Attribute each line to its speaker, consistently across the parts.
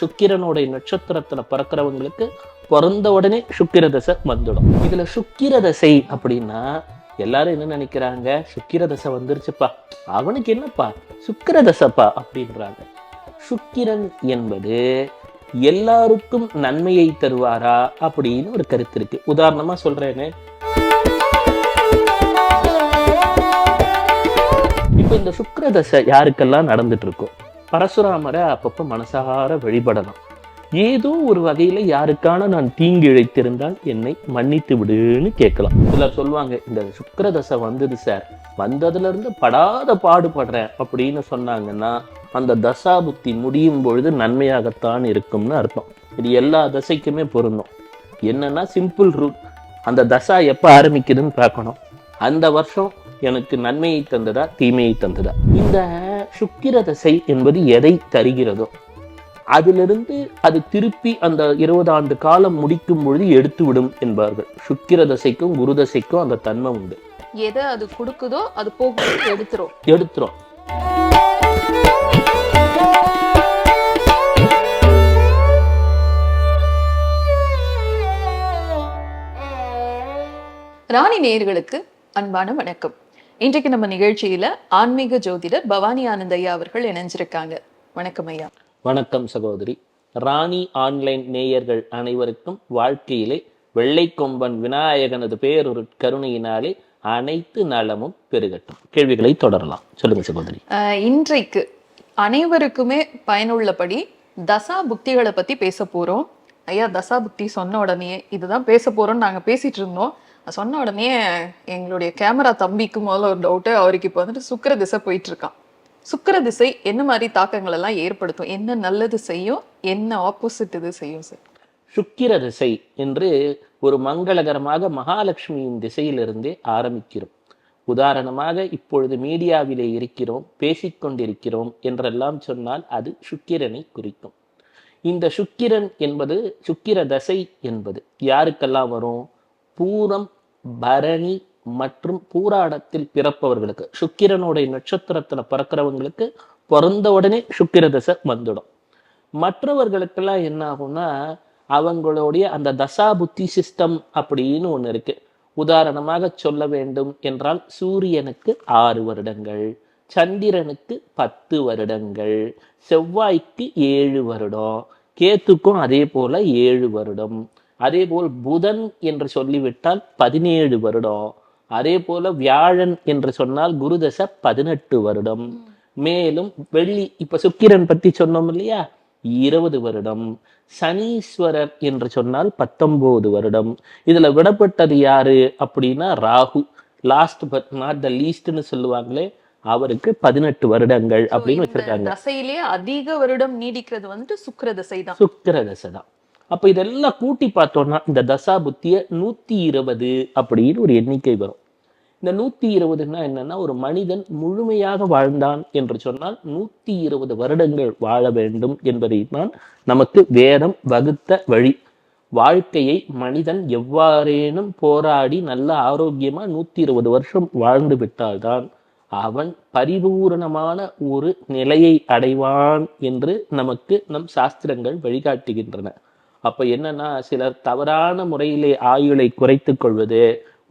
Speaker 1: சுக்கிரனுடைய நட்சத்திரத்துல பிறக்கிறவங்களுக்கு பிறந்த உடனே சுக்கிர தசை வந்துடும். இதுல சுக்கிர தசை அப்படின்னா எல்லாரும் என்ன நினைக்கிறாங்க? சுக்கிர தசை வந்துருச்சுப்பா. அவனுக்கு என்னப்பா? சுக்கிர தசைப்பா அப்படின்றாங்க. சுக்கிரன் என்பது எல்லாருக்கும் நன்மையை தருவாரா அப்படின்னு ஒரு கருத்து இருக்கு. உதாரணமா சொல்றேனே. இப்ப இந்த சுக்கிர தசை யாருக்கெல்லாம் நடந்துட்டு இருக்கோம் பரசுராமரை அப்பப்போ மனசார வழிபடலாம். ஏதோ ஒரு வகையில யாருக்கான நான் தீங்கு இழைத்திருந்தால் என்னை மன்னித்து விடுன்னு கேட்கலாம். சிலர் சொல்லுவாங்க இந்த சுக்கிர தசை வந்தது சார் வந்ததுல இருந்து படாத பாடுபடுறேன் அப்படின்னு சொன்னாங்கன்னா அந்த தசா புத்தி முடியும் பொழுது நன்மையாகத்தான் இருக்கும்னு அர்த்தம். இது எல்லா தசைக்குமே பொருந்தும். என்னன்னா சிம்பிள் ரூல் அந்த தசா எப்ப ஆரம்பிக்குதுன்னு பார்க்கணும். அந்த வருஷம் எனக்கு நன்மையை தந்ததா தீமையை தந்ததா? இந்த சுக்கிர தசை என்பது எதை தருகிறதோ அதிலிருந்து அது திருப்பி அந்த இருபது ஆண்டு காலம் முடிக்கும் பொழுது எடுத்து விடும் என்பார்கள். சுக்கிர தசைக்கும் குரு தசைக்கும் அந்த தன்மை உண்டு.
Speaker 2: எதை அது கொடுக்குதோ அது போகும்போது எடுத்துரும்.
Speaker 1: எடுத்துரும்.
Speaker 2: ராணி நேயர்களுக்கு அன்பான வணக்கம். இன்றைக்கு நம்ம நிகழ்ச்சியில ஆன்மீக ஜோதிடர் பவானி ஆனந்த் ஐயா அவர்கள் இணைஞ்சிருக்காங்க. வணக்கம் ஐயா.
Speaker 1: வணக்கம் சகோதரி. ராணி ஆன்லைன் நேயர்கள் அனைவருக்கும் வாழ்க்கையிலே வெள்ளை கொம்பன் விநாயகனது பேரொரு கருணையினாலே அனைத்து நலமும் பெருகட்டும். கேள்விகளை தொடரலாம். சொல்லுங்க சகோதரி.
Speaker 2: இன்றைக்கு அனைவருக்குமே பயனுள்ளபடி தசா புக்திகளை பத்தி பேச போறோம். ஐயா தசா புக்தி சொன்ன உடனே இதுதான் பேச போறோம்னு நாங்க பேசிட்டு இருந்தோம். சொன்ன உடனே எங்களுடைய கேமரா தம்பிக்கு முதல்ல ஒரு டவுட்டு அவருக்கு இப்போ வந்துட்டு சுக்கிர திசை போயிட்டு இருக்கான். சுக்கிர திசை என்ன மாதிரி தாக்கங்கள் எல்லாம் ஏற்படுத்தும்? என்ன நல்லது செய்யும்? என்ன ஆப்போசிட் இது செய்யும் சார்
Speaker 1: சுக்கிர திசை என்று ஒரு மங்களகரமாக மகாலட்சுமியின் திசையிலிருந்தே ஆரம்பிக்கிறோம். உதாரணமாக இப்பொழுது மீடியாவிலே இருக்கிறோம் பேசிக்கொண்டிருக்கிறோம் என்றெல்லாம் சொன்னால் அது சுக்கிரனை குறிக்கும். இந்த சுக்கிரன் என்பது சுக்கிர தசை என்பது. யாருக்கெல்லாம் வரும்? பூரம் பரணி மற்றும் பூராடத்தில் பிறப்பவர்களுக்கு சுக்கிரனுடைய நட்சத்திரத்துல பிறக்கிறவங்களுக்கு பிறந்த உடனே சுக்கிர தசை வந்துடும். மற்றவர்களுக்கெல்லாம் என்ன ஆகும்னா அவங்களுடைய அந்த தசா புத்தி சிஸ்டம் அப்படின்னு ஒண்ணு இருக்கு. உதாரணமாக சொல்ல வேண்டும் என்றால் சூரியனுக்கு ஆறு வருடங்கள் சந்திரனுக்கு பத்து வருடங்கள் செவ்வாய்க்கு ஏழு வருடம் கேத்துக்கும் அதே போல ஏழு வருடம். அதே போல் புதன் என்று சொல்லிவிட்டால் பதினேழு வருடம். அதே போல வியாழன் என்று சொன்னால் குருதசை பதினெட்டு வருடம். மேலும் வெள்ளி இப்ப சுக்கிரன் பத்தி சொன்னோம் இல்லையா? இருபது வருடம். சனீஸ்வரர் என்று சொன்னால் பத்தொன்பது வருடம். இதுல விடப்பட்டது யாரு அப்படின்னா Rahu. Last but not the லீஸ்ட்னு சொல்லுவாங்களே அவருக்கு பதினெட்டு வருடங்கள் அப்படின்னு வச்சிருக்காங்க.
Speaker 2: தசையிலேயே அதிக வருடம் நீடிக்கிறது வந்துட்டு சுக்கிர தசை தான்.
Speaker 1: சுக்கிர தசை தான். அப்ப இதெல்லாம் கூட்டி பார்த்தோம்னா இந்த தசா புத்திய நூத்தி இருபது அப்படின்னு ஒரு எண்ணிக்கை வரும். இந்த நூத்தி இருபதுன்னா என்னன்னா ஒரு மனிதன் முழுமையாக வாழ்ந்தான் என்று சொன்னால் நூத்தி இருபது வருடங்கள் வாழ வேண்டும் என்பதை தான் நமக்கு வேதம் வகுத்த வழி. வாழ்க்கையை மனிதன் எவ்வாறேனும் போராடி நல்ல ஆரோக்கியமா நூத்தி இருபது வருஷம் வாழ்ந்து விட்டால்தான் அவன் பரிபூரணமான ஒரு நிலையை அடைவான் என்று நமக்கு நம் சாஸ்திரங்கள் வழிகாட்டுகின்றன. அப்ப என்னன்னா சிலர் தவறான முறையிலே ஆயுளை குறைத்துக் கொள்வது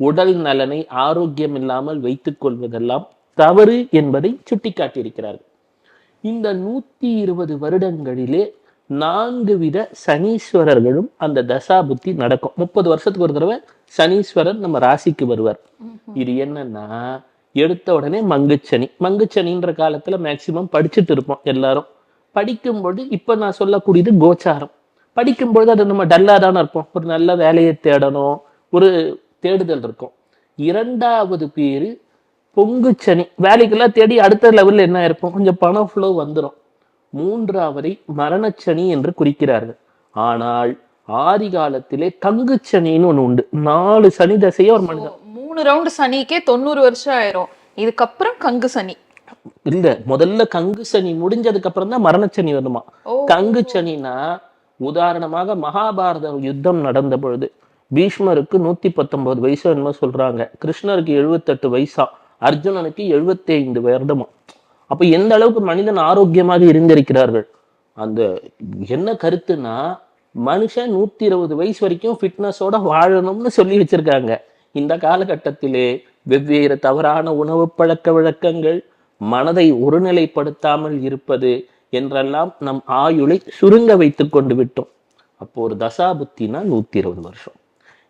Speaker 1: உடல் நலனை ஆரோக்கியம் இல்லாமல் வைத்துக் கொள்வதெல்லாம் தவறு என்பதை சுட்டிக்காட்டியிருக்கிறார்கள். இந்த நூத்தி இருபது வருடங்களிலே நான்கு வித சனீஸ்வரர்களும் அந்த தசா புத்தி நடக்கும். முப்பது வருஷத்துக்கு ஒரு தடவை சனீஸ்வரர் நம்ம ராசிக்கு வருவார். இது என்னன்னா எடுத்த உடனே மங்குச்சனி. மங்குச்சனின்ற காலத்துல மேக்சிமம் படிச்சுட்டு இருப்போம் எல்லாரும். படிக்கும்போது இப்ப நான் சொல்லக்கூடியது கோச்சாரம். படிக்கும்பொழுது அது நம்ம டல்லா தானே இருப்போம். ஒரு நல்ல வேலையை தேடணும். ஒரு தேடுதல் இருக்கும். இரண்டாவது பேரு பொங்குச்சனி வேலைக்கெல்லாம் தேடி அடுத்த லெவல்ல என்ன இருக்கும் கொஞ்சம் பணம் ஃப்ளோ வந்துடும் மூன்றாவதை மரணச்சனி என்று குறிக்கிறார்கள். ஆனால் ஆதி காலத்திலே தங்குச்சனின்னு ஒண்ணு உண்டு. நாலு சனி தசையை ஒரு மனிதன்.
Speaker 2: மூணு ரவுண்ட் சனிக்கே தொண்ணூறு வருஷம் ஆயிரும். இதுக்கப்புறம் கங்கு சனி.
Speaker 1: இல்ல முதல்ல கங்கு சனி முடிஞ்சதுக்கு அப்புறம் தான் மரணச்சனி வருமா? கங்கு சனினா உதாரணமாக மகாபாரத யுத்தம் நடந்த பொழுது பீஷ்மருக்கு நூத்தி பத்தொன்பது வயசு என்னமோ சொல்றாங்க. கிருஷ்ணருக்கு எழுபத்தெட்டு வயசா அர்ஜுனனுக்கு எழுபத்தி ஐந்து வருடமா. அப்ப எந்த அளவுக்கு மனிதன் ஆரோக்கியமாக இருந்திருக்கிறார்கள்? அந்த என்ன கருத்துனா மனுஷன் நூத்தி இருபது வயசு வரைக்கும் ஃபிட்னஸோட வாழணும்னு சொல்லி வச்சிருக்காங்க. இந்த காலகட்டத்திலே வெவ்வேறு தவறான உணவு பழக்க வழக்கங்கள் மனதை ஒருநிலைப்படுத்தாமல் இருப்பது என்றெல்லாம் நம் ஆயுளை சுருங்க வைத்துக் கொண்டு விட்டோம். அப்போ ஒரு தசாபுத்தினா நூத்தி இருபது வருஷம்.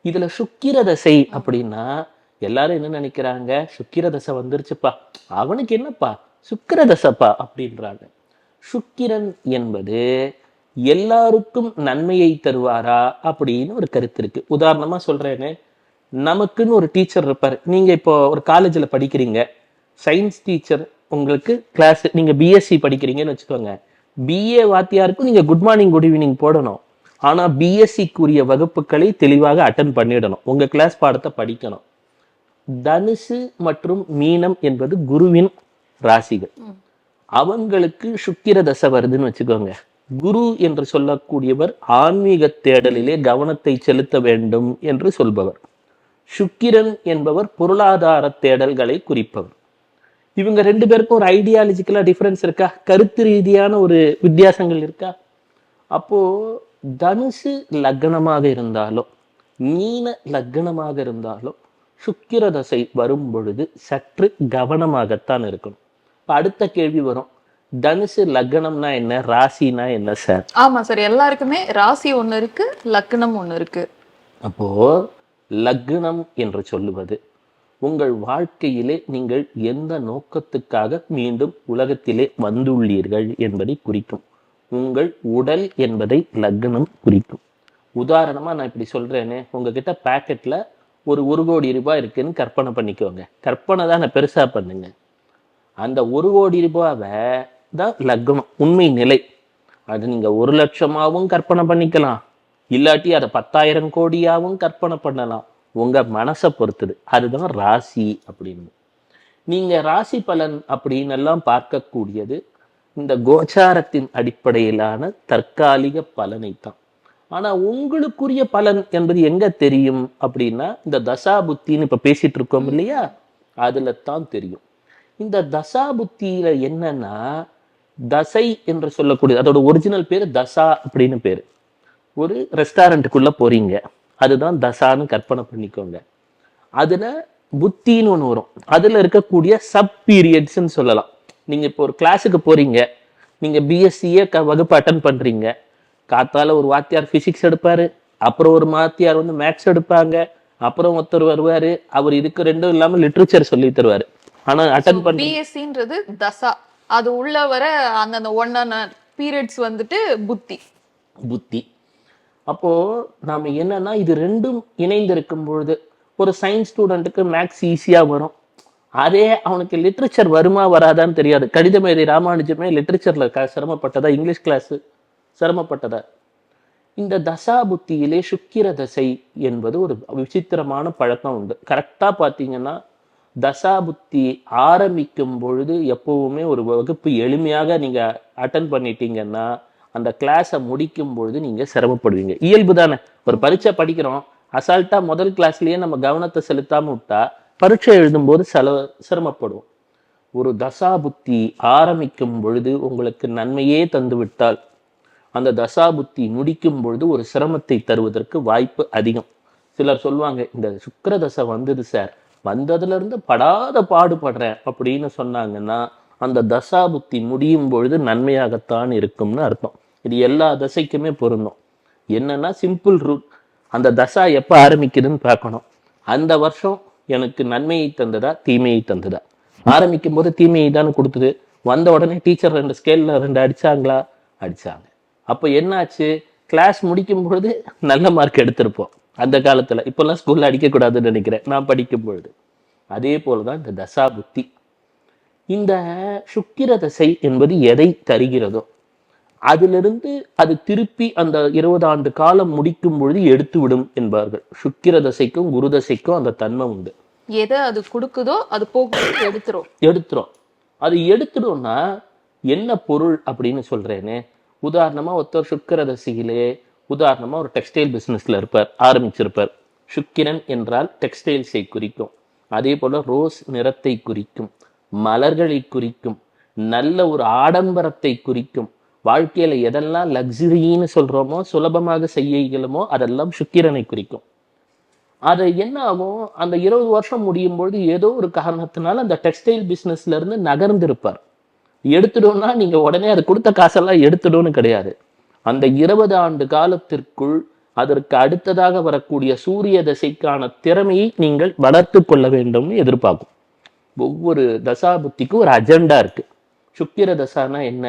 Speaker 1: இதுல சுக்கிர தசை அப்படின்னா எல்லாரும் என்ன நினைக்கிறாங்க? சுக்கிர தசை வந்துருச்சுப்பா. அவனுக்கு என்னப்பா? சுக்கிர தசைப்பா அப்படின்றாங்க. சுக்கிரன் என்பது எல்லாருக்கும் நன்மையை தருவாரா அப்படின்னு ஒரு கருத்து இருக்கு. உதாரணமா சொல்றேன்னு நமக்குன்னு ஒரு டீச்சர் இருப்பார். நீங்க இப்போ ஒரு காலேஜில் படிக்கிறீங்க. சயின்ஸ் டீச்சர் உங்களுக்கு கிளாஸ் நீங்கள் பிஎஸ்சி படிக்கிறீங்கன்னு வச்சுக்கோங்க. பிஏ வாத்தியாருக்கும் நீங்கள் குட் மார்னிங் குட் ஈவினிங் போடணும். ஆனால் பிஎஸ்சிக்குரிய வகுப்புகளை தெளிவாக அட்டன் பண்ணிடணும். உங்கள் கிளாஸ் பாடத்தை படிக்கணும். தனுசு மற்றும் மீனம் என்பது குருவின் ராசிகள். அவங்களுக்கு சுக்கிர தசை வருதுன்னு வச்சுக்கோங்க. குரு என்று சொல்லக்கூடியவர் ஆன்மீக தேடலிலே கவனத்தை செலுத்த வேண்டும் என்று சொல்பவர். சுக்கிரன் என்பவர் பொருளாதார தேடல்களை குறிப்பவர். இவங்க ரெண்டு பேருக்கும் ஒரு ஐடியாலஜிக்கலா டிஃபரன்ஸ் இருக்கா? கருத்து ரீதியான ஒரு வித்தியாசங்கள் இருக்கா? அப்போ தனுசு லக்னமாக இருந்தாலும் மீன லக்னமாக இருந்தாலும் சுக்கிர தசை வரும் பொழுது சற்று கவனமாகத்தான் இருக்கணும். இப்ப அடுத்த கேள்வி வரும். தனுசு லக்னம்னா என்ன? ராசினா என்ன சார்?
Speaker 2: ஆமா சார் எல்லாருக்குமே ராசி ஒண்ணு இருக்கு லக்னம் ஒண்ணு இருக்கு.
Speaker 1: அப்போ லக்னம் என்று சொல்லுவது உங்கள் வாழ்க்கையிலே நீங்கள் எந்த நோக்கத்துக்காக மீண்டும் உலகத்திலே வந்துள்ளீர்கள் என்பதை குறிக்கும். உங்கள் உடல் என்பதை லக்னம் குறிக்கும். உதாரணமா நான் இப்படி சொல்றேனே உங்ககிட்ட பாக்கெட்ல ஒரு ஒரு கோடி ரூபாய் இருக்குன்னு கற்பனை பண்ணிக்கோங்க. கற்பனை தான் பெருசா பண்ணுங்க. அந்த ஒரு கோடி ரூபாவை தான் லக்னம் உண்மை நிலை. அது நீங்க ஒரு லட்சமாகவும் கற்பனை பண்ணிக்கலாம். இல்லாட்டி அதை பத்தாயிரம் கோடியாகவும் கற்பனை பண்ணலாம். உங்க மனசை பொறுத்தது. அதுதான் ராசி அப்படின்னு. நீங்க ராசி பலன் அப்படின்னு எல்லாம் பார்க்கக்கூடியது இந்த கோச்சாரத்தின் அடிப்படையிலான தற்காலிக பலனை தான் ஆனா உங்களுக்குரிய பலன் என்பது எங்க தெரியும் அப்படின்னா இந்த தசா புத்தின்னு இப்ப பேசிட்டு இருக்கோம் இல்லையா? அதுல தான் தெரியும். இந்த தசா புத்தியில என்னன்னா தசை என்று சொல்லக்கூடிய அதோட ஒரிஜினல் பேரு தசா அப்படின்னு பேரு. ஒரு ரெஸ்டாரண்ட்டுக்குள்ள போறீங்க. அதுதான் தசான்னு கற்பனை பண்ணிக்கோங்க. அதுல புத்தின்னு ஒன்று வரும். அதுல இருக்கக்கூடிய சப் பீரியட்ஸ்ன்னு சொல்லலாம். நீங்க இப்போ ஒரு கிளாஸுக்கு போறீங்க. நீங்க பிஎஸ்சியே க வகுப்பு அட்டன் பண்றீங்க. காத்தால ஒரு வாத்தியார் பிசிக்ஸ் எடுப்பாரு. அப்புறம் ஒரு வாத்தியார் வந்து மேக்ஸ் எடுப்பாங்க. அப்புறம் ஒருத்தர் வருவாரு. அவர் இதுக்கு ரெண்டும் இல்லாம லிட்ரேச்சர் சொல்லி தருவாரு. ஆனா அட்டன் பண்ண
Speaker 2: பிஎஸ்சின்றது தசா. அது உள்ள வர அந்தந்த ஒன்னான பீரியட்ஸ் வந்துட்டு புத்தி.
Speaker 1: புத்தி. அப்போது நாம் என்னன்னா இது ரெண்டும் இணைந்திருக்கும் பொழுது ஒரு சயின்ஸ் ஸ்டூடெண்ட்டுக்கு மேக்ஸ் ஈஸியாக வரும். அதே அவனுக்கு லிட்ரேச்சர் வருமா வராதான்னு தெரியாது. கடித மேதை ராமானுஜமே லிட்ரேச்சரில் க சிரமப்பட்டதா? English class சிரமப்பட்டதா? இந்த தசா புத்தியிலே சுக்கிர தசை என்பது ஒரு விசித்திரமான பழக்கம் உண்டு. கரெக்டாக பார்த்தீங்கன்னா தசா புத்தி ஆரம்பிக்கும் பொழுது எப்பவுமே ஒரு வகுப்பு எளிமையாக நீங்கள் அட்டன் பண்ணிட்டீங்கன்னா அந்த கிளாஸை முடிக்கும் பொழுது நீங்கள் சிரமப்படுவீங்க. இயல்பு தானே. ஒரு பரீட்சை படிக்கிறோம் அசால்ட்டாக முதல் கிளாஸ்லேயே நம்ம கவனத்தை செலுத்தாமல் விட்டா பரீட்சை எழுதும்போது செல சிரமப்படுவோம். ஒரு தசா புத்தி ஆரம்பிக்கும் பொழுது உங்களுக்கு நன்மையே தந்துவிட்டால் அந்த தசா புத்தி முடிக்கும் பொழுது ஒரு சிரமத்தை தருவதற்கு வாய்ப்பு அதிகம். சிலர் சொல்லுவாங்க இந்த சுக்கர தசை வந்தது சார் வந்ததுலேருந்து படாத பாடுபடுறேன் அப்படின்னு சொன்னாங்கன்னா அந்த தசா புத்தி முடியும் பொழுது நன்மையாகத்தான் இருக்கும்னு அர்த்தம். இது எல்லா தசைக்குமே பொருந்தும். என்னன்னா சிம்பிள் ரூட் அந்த தசா எப்போ ஆரம்பிக்குதுன்னு பார்க்கணும். அந்த வருஷம் எனக்கு நன்மையை தந்ததா தீமையை தந்ததா? ஆரம்பிக்கும் போது தீமையை தானே கொடுத்தது. வந்த உடனே டீச்சர் ரெண்டு ஸ்கேல்ல ரெண்டு அடிச்சாங்களா? அடிச்சாங்க. அப்போ என்னாச்சு? கிளாஸ் முடிக்கும் பொழுது நல்ல மார்க் எடுத்திருப்போம். அந்த காலத்துல. இப்பெல்லாம் ஸ்கூலில் அடிக்கக்கூடாதுன்னு நினைக்கிறேன். நான் படிக்கும் பொழுது. அதே போல தான் இந்த தசா புத்தி. இந்த சுக்கிர தசை என்பது எதை தருகிறதோ அதிலிருந்து அது திருப்பி அந்த இருபது ஆண்டு காலம் முடிக்கும் பொழுது எடுத்து விடும் என்பார்கள். சுக்கிர தசைக்கும் குரு தசைக்கும் அந்த தன்மை உண்டு.
Speaker 2: எதை அது கொடுக்குதோ அது போக்கு எடுத்துரும்.
Speaker 1: எடுத்துரும். அது எடுத்துடும்னா என்ன பொருள் அப்படின்னு சொல்றேனே. உதாரணமா ஒருத்தர் சுக்கிர தசையிலே உதாரணமா ஒரு டெக்ஸ்டைல் பிசினஸ்ல இருப்பார் ஆரம்பிச்சிருப்பார். சுக்கிரன் என்றால் டெக்ஸ்டைல்ஸை குறிக்கும். அதே போல ரோஸ் நிறத்தை குறிக்கும் மலர்களை குறிக்கும் நல்ல ஒரு ஆடம்பரத்தை குறிக்கும் வாழ்க்கையில எதெல்லாம் லக்ஸரின்னு சொல்றோமோ சுலபமாக செய்ய இயலுமோ அதெல்லாம் சுக்கிரனை குறிக்கும். அது என்ன ஆகும்? அந்த இருபது வருஷம் முடியும் பொழுது ஏதோ ஒரு காரணத்தினால அந்த டெக்ஸ்டைல் பிஸ்னஸ்லேருந்து நகர்ந்திருப்பார். எடுத்துடும்னா நீங்க உடனே அது கொடுத்த காசெல்லாம் எடுத்துடும்னு கிடையாது. அந்த இருபது ஆண்டு காலத்திற்குள் அதற்கு அடுத்ததாக வரக்கூடிய சூரிய தசைக்கான திறமையை நீங்கள் வளர்த்து கொள்ள வேண்டும்னு எதிர்பார்க்கும். ஒவ்வொரு தசாபுத்திக்கும் ஒரு அஜெண்டா இருக்கு. சுக்கிர தசானா என்ன?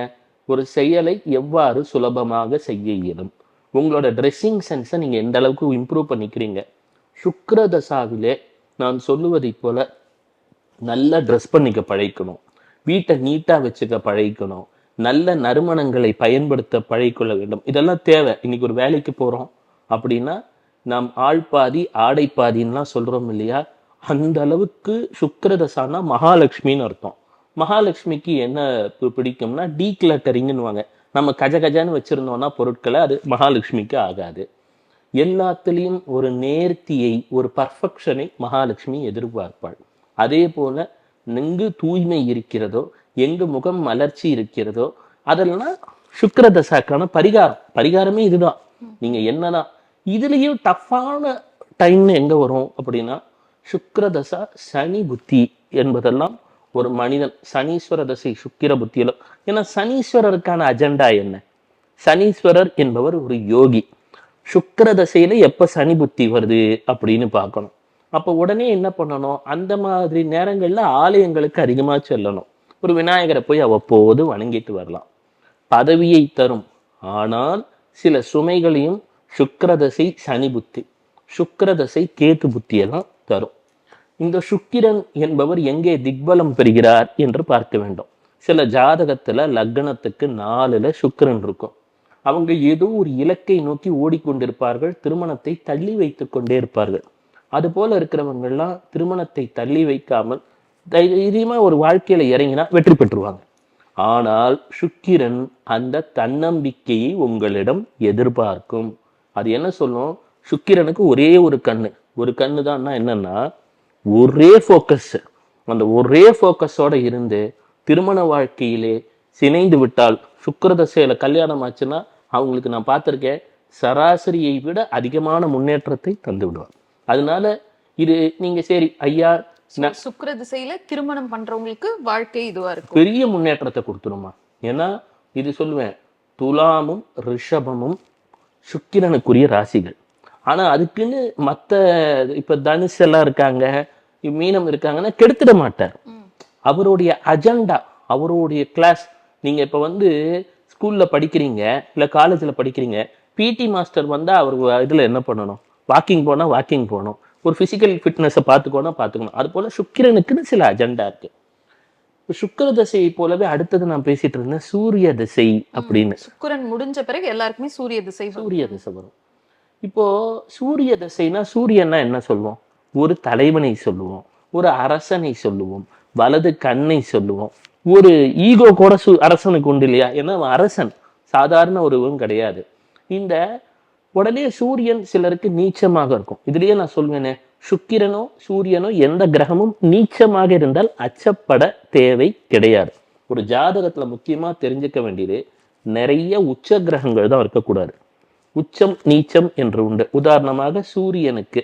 Speaker 1: ஒரு செயலை எவ்வாறு சுலபமாக செய்ய இயலும்? உங்களோட ட்ரெஸ்ஸிங் சென்ஸை நீங்கள் எந்த அளவுக்கு இம்ப்ரூவ் பண்ணிக்கிறீங்க? சுக்கிர தசாவிலே நான் சொல்லுவதைப் போல நல்லா ட்ரெஸ் பண்ணிக்க பழகிக்கணும் வீட்டை நீட்டாக வச்சுக்க பழகிக்கணும். நல்ல நறுமணங்களை பயன்படுத்த பழகிக்கொள்ள வேண்டும். இதெல்லாம் தேவை. இன்னைக்கு ஒரு வேலைக்கு போகிறோம் அப்படின்னா நாம் ஆள் பாதி ஆடை பாதின்லாம் சொல்கிறோம் இல்லையா? அந்த அளவுக்கு சுக்கிரதசானா மகாலட்சுமின்னு அர்த்தம். மகாலட்சுமிக்கு என்ன பிடிக்கும்னா டீக்ளட்டரிங்னுவாங்க நம்ம கஜ கஜன்னு வச்சிருந்தோம்னா பொருட்களை அது மகாலட்சுமிக்கு ஆகாது. எல்லாத்துலேயும் ஒரு நேர்த்தியை ஒரு பர்ஃபெக்ஷனை மகாலட்சுமி எதிர்பார்ப்பாள். அதே போல் எங்கு தூய்மை இருக்கிறதோ எங்கு முகம் மலர்ச்சி இருக்கிறதோ அதெல்லாம் சுக்கிரதசாக்கான பரிகாரம். பரிகாரமே இதுதான். நீங்கள் என்னதான் இதுலேயும் டஃப்பான டைம்னு எங்கே வரும் அப்படின்னா சுக்கிரதசா சனி புத்தி என்பதெல்லாம் ஒரு மனிதன் சனீஸ்வர தசை சுக்கிர புத்தியில ஏன்னா சனீஸ்வரருக்கான அஜெண்டா என்ன? சனீஸ்வரர் என்பவர் ஒரு யோகி. சுக்கர தசையில எப்ப சனி புத்தி வருது அப்படின்னு பார்க்கணும். அப்ப உடனே என்ன பண்ணணும்? அந்த மாதிரி நேரங்கள்ல ஆலயங்களுக்கு அதிகமா செல்லணும். ஒரு விநாயகரை போய் அவ்வப்போது வணங்கிட்டு வரலாம். பதவியை தரும். ஆனால் சில சுமைகளையும் சுக்கரதசை சனி புத்தி சுக்கரதசை கேத்து புத்தியெல்லாம் தரும். இந்த சுக்கிரன் என்பவர் எங்கே திக்பலம் பெறுகிறார் என்று பார்க்க வேண்டும். சில ஜாதகத்துல லக்னத்துக்கு நாலுல சுக்கிரன் இருக்கும். அவங்க ஏதோ ஒரு இலக்கை நோக்கி ஓடிக்கொண்டிருப்பார்கள் திருமணத்தை தள்ளி வைத்து கொண்டே இருப்பார்கள். அது போல இருக்கிறவங்கெல்லாம் திருமணத்தை தள்ளி வைக்காமல் தைரியமா ஒரு வாழ்க்கையில இறங்கினா வெற்றி பெற்றுருவாங்க. ஆனால் சுக்கிரன் அந்த தன்னம்பிக்கையை உங்களிடம் எதிர்பார்க்கும். அது என்ன சொல்லும்? சுக்கிரனுக்கு ஒரே ஒரு கண்ணு. ஒரு கண்ணு தான்னா என்னன்னா ஒரே ஃபோக்கஸ் அந்த ஒரே ஃபோக்கஸோட இருந்து திருமண வாழ்க்கையிலே சினைந்து விட்டால் சுக்கிரதசையில கல்யாணம் ஆச்சுன்னா அவங்களுக்கு நான் பார்த்திருக்கேன் சராசரியை விட அதிகமான முன்னேற்றத்தை தந்து விடுவார். அதனால இது நீங்க சரி ஐயா
Speaker 2: சுக்கிர திசையில திருமணம் பண்றவங்களுக்கு வாழ்க்கை இதுவா இருக்கும்.
Speaker 1: பெரிய முன்னேற்றத்தை கொடுத்துருமா? ஏன்னா இது சொல்லுவேன் துலாமும் ரிஷபமும் சுக்கிரனுக்குரிய ராசிகள். ஆனா அதுக்குன்னு மத்த இப்ப தனுஷ் எல்லாம் இருக்காங்க மீனம் இருக்காங்கன்னா கெடுத்துட மாட்டார். அவருடைய அஜெண்டா அவருடைய கிளாஸ் நீங்க இப்ப வந்து ஸ்கூல்ல படிக்கிறீங்க இல்ல காலேஜ்ல படிக்கிறீங்க பிடி மாஸ்டர் வந்தா அவர் இதுல என்ன பண்ணணும்? வாக்கிங் போனா வாக்கிங் போகணும். ஒரு பிசிக்கல் ஃபிட்னஸை பார்த்துக்கோனா பார்த்துக்கணும். அது போல சுக்கிரனுக்குன்னு சில அஜெண்டா இருக்கு. இப்ப சுக்கிர தசையை போலவே அடுத்தது நான் பேசிட்டு இருந்தேன் சூரிய திசை அப்படின்னு.
Speaker 2: சுக்கிரன் முடிஞ்ச பிறகு எல்லாருக்குமே சூரிய திசை.
Speaker 1: சூரிய திசை வரும். இப்போ சூரிய திசைனா சூரியன்னா என்ன சொல்லுவோம் ஒரு தலைவனை சொல்லுவோம் ஒரு அரசனை சொல்லுவோம் வலது கண்ணை சொல்லுவோம். ஒரு ஈகோ கூட சு அரசனுக்கு உண்டு இல்லையா? ஏன்னா அவன் அரசன் சாதாரண ஒருவன் கிடையாது. இந்த உடனே சூரியன் சிலருக்கு நீச்சமாக இருக்கும். இதுலயே நான் சொல்வேனே சுக்கிரனோ சூரியனோ எந்த கிரகமும் நீச்சமாக இருந்தால் அச்சப்பட தேவை கிடையாது. ஒரு ஜாதகத்துல முக்கியமா தெரிஞ்சுக்க வேண்டியது நிறைய உச்ச கிரகங்கள் தான் இருக்கக்கூடாது. உச்சம் நீச்சம் என்று உண்டு. உதாரணமாக சூரியனுக்கு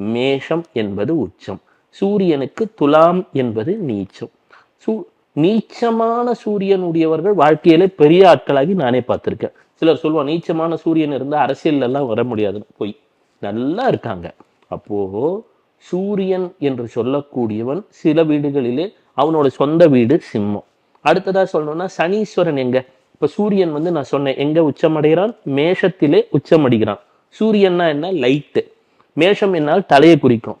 Speaker 1: மேஷம் என்பது உச்சம். சூரியனுக்கு துலாம் என்பது நீச்சம். சூ நீச்சமான சூரியன் உடையவர்கள் வாழ்க்கையிலே பெரிய ஆட்களாகி நானே பார்த்துருக்கேன். சிலர் சொல்லுவாங்க நீச்சமான சூரியன் இருந்தால் அரசியல்ல எல்லாம் வர முடியாதுன்னு. போய் நல்லா இருக்காங்க. அப்போ சூரியன் என்று சொல்லக்கூடியவன் சில வீடுகளிலே அவனோட சொந்த வீடு சிம்மம். அடுத்ததா சொல்லணும்னா சனீஸ்வரன் எங்க? இப்ப சூரியன் வந்து நான் சொன்னேன் எங்க உச்சமடைகிறான்? மேஷத்திலே உச்சமடைகிறான். சூரியன்னா என்ன? லைட்டு. மேஷம் என்னால் தலையை குறிக்கும்.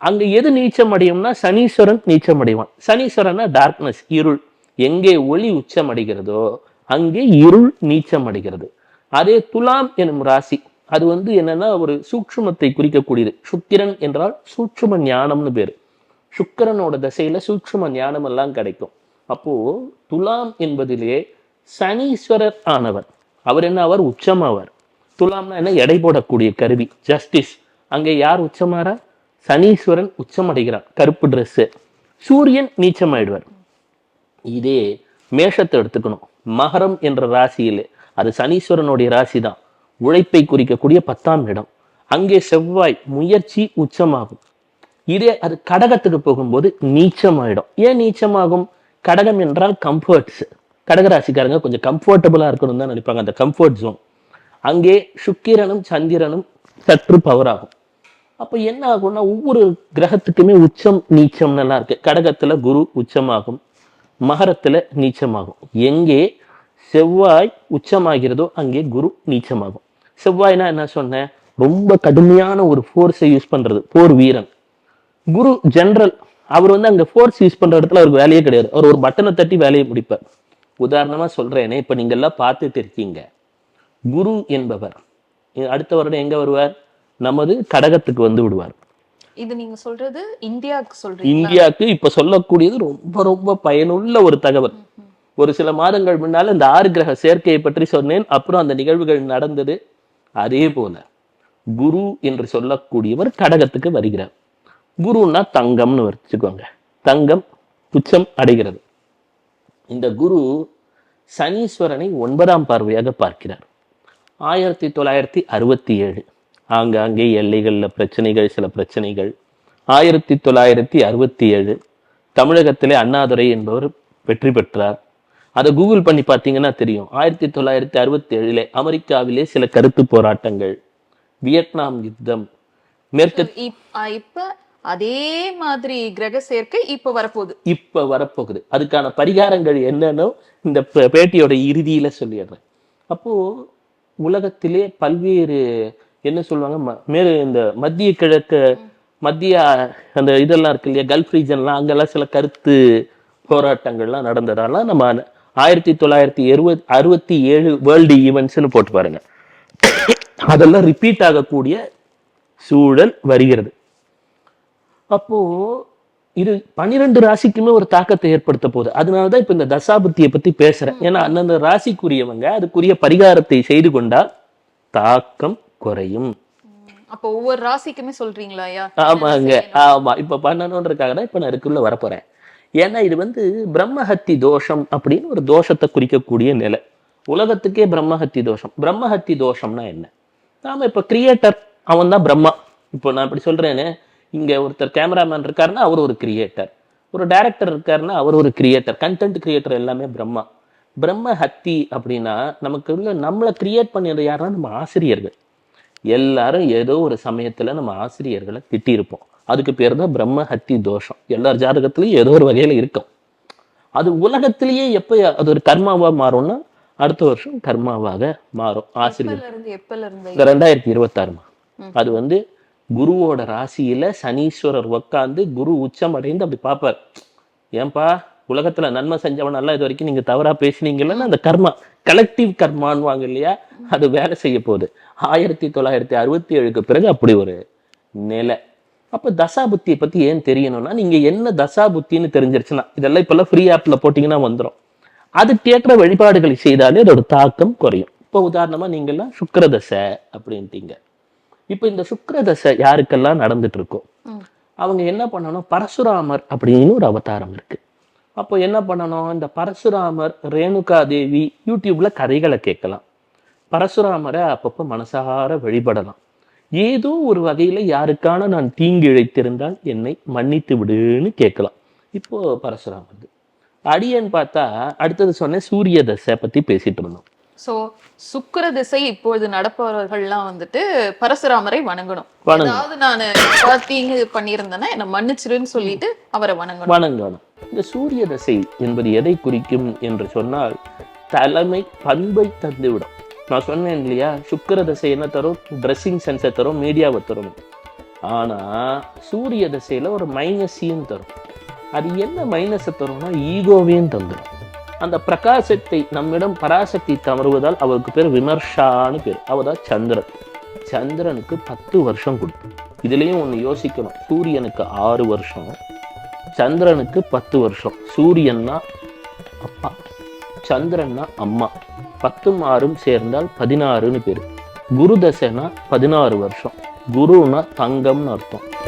Speaker 1: அங்க எது நீச்சம் அடையும்னா சனீஸ்வரன் நீச்சம் அடைவான் சனீஸ்வரன்னா டார்க்னஸ் இருள். எங்கே ஒளி உச்சம் அடைகிறதோ அங்கே இருள் நீச்சம் அடைகிறது அதே துலாம் எனும் ராசி அது வந்து என்னன்னா ஒரு சூட்சுமத்தை குறிக்கக்கூடியது. சுக்கிரன் என்றால் சூட்சும ஞானம்னு பேரு. சுக்கிரனோட தசையில சூட்சும ஞானம் எல்லாம் கிடைக்கும். அப்போ துலாம் என்பதிலே சனீஸ்வரர் ஆனவர். அவர் என்ன அவர் உச்சமாவார். துலாம்னா என்ன? எடை போடக்கூடிய கருவி ஜஸ்டிஸ் அங்கே யார் உச்சமாறா? சனீஸ்வரன் உச்சமடைகிறார். கருப்பு ட்ரெஸ்ஸு சூரியன் நீச்சமாயிடுவார். இதே மேஷத்தை எடுத்துக்கணும். மகரம் என்ற ராசியில். அது சனீஸ்வரனுடைய ராசி தான் உழைப்பை குறிக்கக்கூடிய பத்தாம் இடம். அங்கே செவ்வாய் முயற்சி உச்சமாகும். இதே அது கடகத்துக்கு போகும்போது நீச்சமாயிடும். ஏன் நீச்சமாகும்? கடகம் என்றால் கம்ஃபர்ட்ஸ் கடகராசிக்காரங்க கொஞ்சம் கம்ஃபர்டபுளாக இருக்கணும் தான் நினைப்பாங்க. அந்த கம்ஃபர்ட் ஜோன் அங்கே சுக்கிரனும் சந்திரனும் சற்று பவர் ஆகும். அப்போ என்ன ஆகும்னா ஒவ்வொரு கிரகத்துக்குமே உச்சம் நீச்சம் நல்லா இருக்கு. கடகத்துல குரு உச்சமாகும். மகரத்துல நீச்சமாகும். எங்கே செவ்வாய் உச்சமாகிறதோ அங்கே குரு நீச்சமாகும். செவ்வாய்னா என்ன சொன்னேன்? ரொம்ப கடுமையான ஒரு ஃபோர்ஸை யூஸ் பண்றது. போர் வீரன். குரு ஜென்ரல் அவர் வந்து அங்கே ஃபோர்ஸ் யூஸ் பண்ற இடத்துல அவருக்கு வேலையே கிடையாது. அவர் ஒரு பட்டனை தட்டி வேலையை முடிப்பார். உதாரணமா சொல்றேனே இப்ப நீங்க எல்லாம் பார்த்துட்டு இருக்கீங்க. குரு என்பவர். அடுத்த வருடம் எங்க வருவார்? நமது கடகத்துக்கு வந்து விடுவார்.
Speaker 2: இது நீங்க சொல்றது இந்தியாவுக்கு சொல்றீங்க
Speaker 1: இந்தியாவுக்கு இப்ப சொல்லக்கூடியது ரொம்ப ரொம்ப பயனுள்ள ஒரு தகவல். ஒரு சில மாதங்கள் முன்னால இந்த ஆறு கிரக சேர்க்கையை பற்றி சொன்னேன். அப்புறம் அந்த நிகழ்வுகள் நடந்தது. அதே போல குரு என்று சொல்லக்கூடியவர் கடகத்துக்கு வருகிறார். குருன்னா தங்கம்னு வச்சுக்கோங்க. தங்கம் உச்சம் அடைகிறது. இந்த குரு சனீஸ்வரனை ஒன்பதாம் பார்வையாக பார்க்கிறார். ஆயிரத்தி தொள்ளாயிரத்தி அறுபத்தி ஏழு. ஆங்காங்கே எல்லைகளில் பிரச்சனைகள் சில பிரச்சனைகள். ஆயிரத்தி தொள்ளாயிரத்தி அறுபத்தி ஏழு தமிழகத்திலே அண்ணாதுரை என்பவர் வெற்றி பெற்றார். அதை கூகுள் பண்ணி பார்த்தீங்கன்னா தெரியும். ஆயிரத்தி தொள்ளாயிரத்தி அறுபத்தி ஏழிலே அமெரிக்காவிலே சில கருத்து போராட்டங்கள். வியட்நாம் யுத்தம். மேற்கு
Speaker 2: இப்ப அதே மாதிரி கிரக சேர்க்கை இப்ப வரப்போகுது.
Speaker 1: இப்ப வரப்போகுது. அதுக்கான பரிகாரங்கள் என்னன்னு இந்த பேட்டியோட இறுதியில சொல்லிடுறேன். அப்போ உலகத்திலே பல்வேறு என்ன சொல்லுவாங்க? மேல் இந்த மத்திய கிழக்கு மத்திய அந்த இதெல்லாம் இருக்கு இல்லையா? கல்ஃப் ரீஜன்லாம் அங்கெல்லாம் சில கருத்து போராட்டங்கள்லாம் நடந்ததால நம்ம ஆயிரத்தி தொள்ளாயிரத்தி இருபது அறுபத்தி ஏழு வேர்ல்டு ஈவெண்ட்ஸ்னு போட்டு பாருங்க. அதெல்லாம் ரிப்பீட் ஆகக்கூடிய சூழல் வருகிறது. அப்போ இது பன்னிரெண்டு ராசிக்குமே ஒரு தாக்கத்தை ஏற்படுத்த போகுது. அதனாலதான் இப்ப இந்த தசாபுத்தியை பத்தி பேசுறேன். ஏன்னா அந்தந்த ராசிக்குரியவங்க அதுக்குரிய பரிகாரத்தை செய்து கொண்டால் தாக்கம் குறையும்.
Speaker 2: அப்ப ஒவ்வொரு ராசிக்குமே சொல்றீங்களா
Speaker 1: ஆமாங்க ஆமா இப்ப பண்ணணுன்றதுக்காக தான் இப்ப நான் இதுக்குள்ள வரப்போறேன். ஏன்னா இது வந்து பிரம்மஹத்தி தோஷம் அப்படின்னு ஒரு தோஷத்தை குறிக்கக்கூடிய நிலை. உலகத்துக்கே பிரம்மஹத்தி தோஷம். பிரம்மஹத்தி தோஷம்னா என்ன? நாம இப்ப கிரியேட்டர் அவன் தான் பிரம்மா. இப்போ நான் இப்படி சொல்றேனே இங்க ஒருத்தர் கேமராமேன் இருக்காருன்னா அவர் ஒரு கிரியேட்டர் ஒரு டைரக்டர் இருக்காருன்னா அவர் ஒரு கிரியேட்டர் கண்டென்ட் கிரியேட்டர் எல்லாமே பிரம்மா. பிரம்ம ஹத்தி அப்படின்னா நமக்கு உள்ள நம்மளை கிரியேட் பண்ணியது யாருன்னா நம்ம ஆசிரியர்கள். எல்லாரும் ஏதோ ஒரு சமயத்துல நம்ம ஆசிரியர்களை திட்டியிருப்போம். அதுக்கு பேர் தான் பிரம்ம ஹத்தி தோஷம். எல்லார் ஜாதகத்திலையும் ஏதோ ஒரு வகையில இருக்கும். அது உலகத்திலேயே எப்ப அது ஒரு கர்மாவா மாறும்னா அடுத்த வருஷம் கர்மாவாக மாறும் ஆசிரியர் இந்த ரெண்டாயிரத்தி இருபத்தாறுமா
Speaker 2: ம்.
Speaker 1: அது வந்து குருவோட ராசியில சனீஸ்வரர் உட்காந்து குரு உச்சம் அடைந்து அப்படி பார்ப்பார். ஏன்பா உலகத்துல நன்மை செஞ்சவன் எல்லாம் இது வரைக்கும் நீங்க தவறா பேசுனீங்கல்லன்னு அந்த கர்மா கலெக்டிவ் கர்மான்வாங்க இல்லையா? அது வேலை செய்ய போகுது. ஆயிரத்தி தொள்ளாயிரத்தி அறுபத்தி ஏழுக்கு பிறகு அப்படி ஒரு நிலை. அப்ப தசாபுத்தியை பத்தி ஏன் தெரியணும்னா நீங்க என்ன தசாபுத்தின்னு தெரிஞ்சிருச்சுன்னா இதெல்லாம் இப்பெல்லாம் ஃப்ரீ ஆப்ல போட்டீங்கன்னா வந்துரும். அதுக்கேற்ற வழிபாடுகளை செய்தாலே அதோட தாக்கம் குறையும். இப்போ உதாரணமா நீங்கெல்லாம் சுக்கிரதசை அப்படின்ட்டீங்க. இப்போ இந்த சுக்கிரதசை யாருக்கெல்லாம் நடந்துட்டு இருக்கோ. அவங்க என்ன பண்ணணும்? பரசுராமர் அப்படின்னு ஒரு அவதாரம் இருக்கு. அப்போ என்ன பண்ணணும்? இந்த பரசுராமர் ரேணுகா தேவி யூடியூப்ல கதைகளை கேட்கலாம். பரசுராமரை அப்பப்போ மனசார வழிபடலாம். ஏதோ ஒரு வகையில யாருக்கான நான் தீங்கு இழைத்திருந்தால் என்னை மன்னித்து விடுன்னு கேட்கலாம். இப்போ பரசுராமர். அடியன் பார்த்தா அடுத்தது சொன்னேன் சூரிய தசை பத்தி பேசிட்டு இருந்தோம்.
Speaker 2: சோ சுக்கிர திசை இப்பொழுது நடப்பவர்கள்லாம் வந்துட்டு பரசுராமரை வணங்கணும். அதாவது நான் தீங்கு பண்ணியிருந்தேன்னா என்ன மன்னிச்சிருன்னு சொல்லிட்டு அவரை வணங்கணும்.
Speaker 1: வணங்கணும். இந்த சூரிய தசை என்பது எதை குறிக்கும் என்று சொன்னால் தலைமை பண்பை தந்துவிடும். நான் சொன்னேன் இல்லையா? சுக்கிர தசை என்ன தரும்? ட்ரெஸ்ஸிங் சென்ஸை தரும் மீடியாவை தரும். ஆனா சூரிய தசையில ஒரு மைனஸையும் தரும். அது என்ன மைனஸை தரும்னா ஈகோவையும் தந்துடும். அந்த பிரகாசத்தை நம்மிடம் பராசக்தி தவறுவதால் அவருக்கு பேர் விமர்ஷான்னு பேர். அவதான் சந்திரன். சந்திரனுக்கு பத்து வருஷம் கொடுக்கும் இதுலயும் ஒண்ணு யோசிக்கணும். சூரியனுக்கு ஆறு வருஷம். சந்திரனுக்கு பத்து வருஷம். சூரியன்னா அப்பா சந்திரன்னா அம்மா. பத்தும் ஆறும் சேர்ந்தால் பதினாறுன்னு பேரு. குரு தசைனா பதினாறு வருஷம். குருனா தங்கம்னு அர்த்தம்.